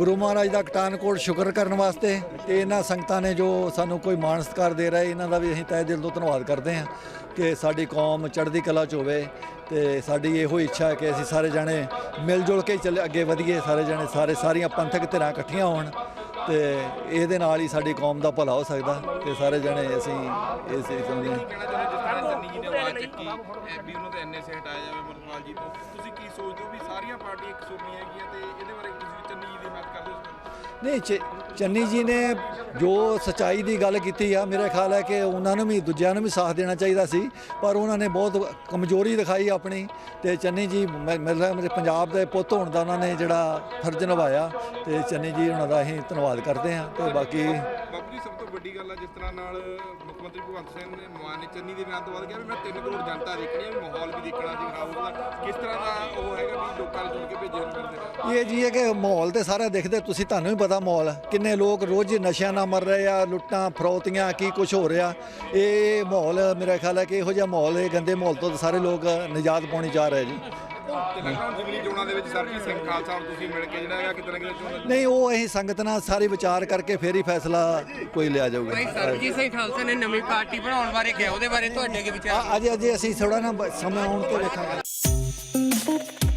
ਗੁਰੂ ਮਹਾਰਾਜ ਦਾ ਕਟਾਨਕੋਟ ਸ਼ੁਕਰ ਕਰਨ ਵਾਸਤੇ ਤੇ ਇਹਨਾਂ ਸੰਗਤਾਂ ਨੇ ਜੋ ਸਾਨੂੰ ਕੋਈ ਮਾਣ ਸਤਿਕਾਰ ਦੇ ਰਹੇ, ਇਹਨਾਂ ਦਾ ਵੀ ਅਸੀਂ ਤਹਿ ਦਿਲ ਤੋਂ ਧੰਨਵਾਦ ਕਰਦੇ ਹਾਂ ਕਿ ਸਾਡੀ ਕੌਮ ਚੜ੍ਹਦੀ ਕਲਾ 'ਚ ਹੋਵੇ ਤੇ ਸਾਡੀ ਇਹੋ ਇੱਛਾ ਹੈ ਕਿ ਅਸੀਂ ਸਾਰੇ ਜਾਣੇ ਮਿਲ ਜੁਲ ਕੇ ਚੱਲੇ, ਅੱਗੇ ਵਧੀਏ, ਸਾਰੇ ਜਾਣੇ ਸਾਰੇ ਸਾਰੀਆਂ ਪੰਥਕ ਧਿਰਾਂ ਇਕੱਠੀਆਂ ਹੋਣ ਤੇ ਇਹਦੇ ਨਾਲ ਹੀ ਸਾਡੀ ਕੌਮ ਦਾ ਭਲਾ ਹੋ ਸਕਦਾ ਤੇ ਸਾਰੇ ਜਣੇ ਅਸੀਂ ਇਸ ਇਸ ਚਾਹੁੰਦੇ ਇਹ ਵੀ ਉਹਨਾਂ ਦੇ ਐਨਐਸਏ ਹਟਾਇਆ ਜਾਵੇ ਅਮਰਪਾਲ ਜੀ ਤੋਂ। ਤੁਸੀਂ ਕੀ ਸੋਚਦੇ ਹੋ ਵੀ ਸਾਰੀਆਂ ਪਾਰਟੀਆਂ ਇੱਕ ਸੁਰਮੀ ਹੈਗੀਆਂ ਤੇ ਇਹਦੇ ਬਾਰੇ ਚੰਨੀ ਜੀ ਦੀ ਮਦਦ ਕਰਦੇ ਹੋ ਨਹੀਂ ਚ- ਚੰਨੀ ਜੀ ਨੇ ਜੋ ਸਚਾਈ ਦੀ ਗੱਲ ਕੀਤੀ ਆ ਮੇਰੇ ਖਿਆਲ ਹੈ ਕਿ ਉਹਨਾਂ ਨੂੰ ਵੀ ਦੂਜਿਆਂ ਨੂੰ ਵੀ ਸਾਥ ਦੇਣਾ ਚਾਹੀਦਾ ਸੀ ਪਰ ਉਹਨਾਂ ਨੇ ਬਹੁਤ ਕਮਜ਼ੋਰੀ ਦਿਖਾਈ ਆਪਣੀ ਤੇ ਚੰਨੀ ਜੀ ਮੈਂ- ਮੇਰੇ ਮੇਰੇ ਪੰਜਾਬ ਦੇ ਪੁੱਤ ਹੋਣ ਦਾ ਉਹਨਾਂ ਨੇ ਜਿਹੜਾ ਫਰਜ਼ ਨਿਭਾਇਆ ਤੇ ਚੰਨੀ ਜੀ ਉਹਨਾਂ ਦਾ ਅਸੀਂ ਧੰਨਵਾਦ ਕਰਦੇ ਹਾਂ ਤੇ ਬਾਕੀ ਬਾਪੂ ਜੀ ਸਭ ਤੋਂ ਵੱਡੀ ਗੱਲ ਆ ਜਿਸ ਤਰ੍ਹਾਂ ਨਾਲ ਮੁੱਖ ਮੰਤਰੀ ਭਗਵੰਤ ਸਿੰਘ ਨੇ ਮਾਨ ਨੇ ਚੰਨੀ ਦੇ ਬਿਆਨ ਤੋਂ ਬਾਅਦ ਕਿਹਾ ਵੀ ਮੈਂ 3 ਕਰੋੜ ਜਨਤਾ ਦੇਖਣੀ ਵੀ ਮਾਹੌਲ ਵੀ ਦੇਖਣਾ ਸੀ ਰਾਹੁਲ ਦਾ ਕਿਸ ਤਰ੍ਹਾਂ ਦਾ ਉਹ ਹੈਗਾ ਲੋਕਾਂ ਨੂੰ ਜੁੜ ਕੇ ਭੇਜੇ ਨੂੰ ਮਿਲਦੇ ਇਹ ਜੀ ਹੈ ਕਿ ਮਾਹੌਲ ਤੇ ਸਾਰਾ ਦੇਖਦੇ ਤੁਸੀਂ ਤੁਹਾਨੂੰ ਵੀ ਪਤਾ ਮਾਹੌਲ ਕਿੰਨੇ ਲੋਕ ਰੋਜ਼ ਨਸ਼ਿਆਂ ਨਾਲ ਮਰ ਰਹੇ ਆ ਲੁੱਟਾਂ ਫਰੌਤੀਆਂ ਕੀ ਕੁਝ ਹੋ ਰਿਹਾ। ਇਹ ਮਾਹੌਲ ਮੇਰਾ ਖਿਆਲ ਹੈ ਕਿ ਇਹੋ ਜਿਹਾ ਮਾਹੌਲ ਇਹ ਗੰਦੇ ਮਾਹੌਲ ਤੋਂ ਸਾਰੇ ਲੋਕ ਨਿਜਾਤ ਪਾਉਣੀ ਚਾਹ ਰਹੇ ਜੀ। ਤੇ ਲੱਗਦਾ ਹੁਣ ਜ਼ਿਮਨੀ ਚੋਣਾਂ ਦੇ ਵਿੱਚ ਸਰਜੀਤ ਸਿੰਘ ਖਾਲਸਾ ਔਰ ਤੁਸੀਂ ਮਿਲ ਕੇ ਜਿਹੜਾ ਹੈਗਾ ਕਿਤੇ ਨਾ ਕਿਤੇ ਚੋਣ ਨਹੀਂ ਉਹ ਅਸੀਂ ਸੰਗਤ ਨਾਲ ਸਾਰੇ ਵਿਚਾਰ ਕਰਕੇ ਫੇਰ ਹੀ ਫੈਸਲਾ ਕੋਈ ਲਿਆ ਜਾਊਗਾ। ਭਾਈ ਸਰਬਜੀਤ ਸਿੰਘ ਖਾਲਸਾ ਨੇ ਨਵੀਂ ਪਾਰਟੀ ਬਣਾਉਣ ਬਾਰੇ ਕਿਹਾ ਉਹਦੇ ਬਾਰੇ ਤੁਹਾਡੇ ਕੀ ਵਿਚਾਰ। ਅ- ਅਜੇ ਅਜੇ ਅਸੀਂ ਥੋੜਾ ਨਾ ਬ- ਸਮਾਂ ਆਉਣ ਤੇ ਵੇਖਾਂਗੇ।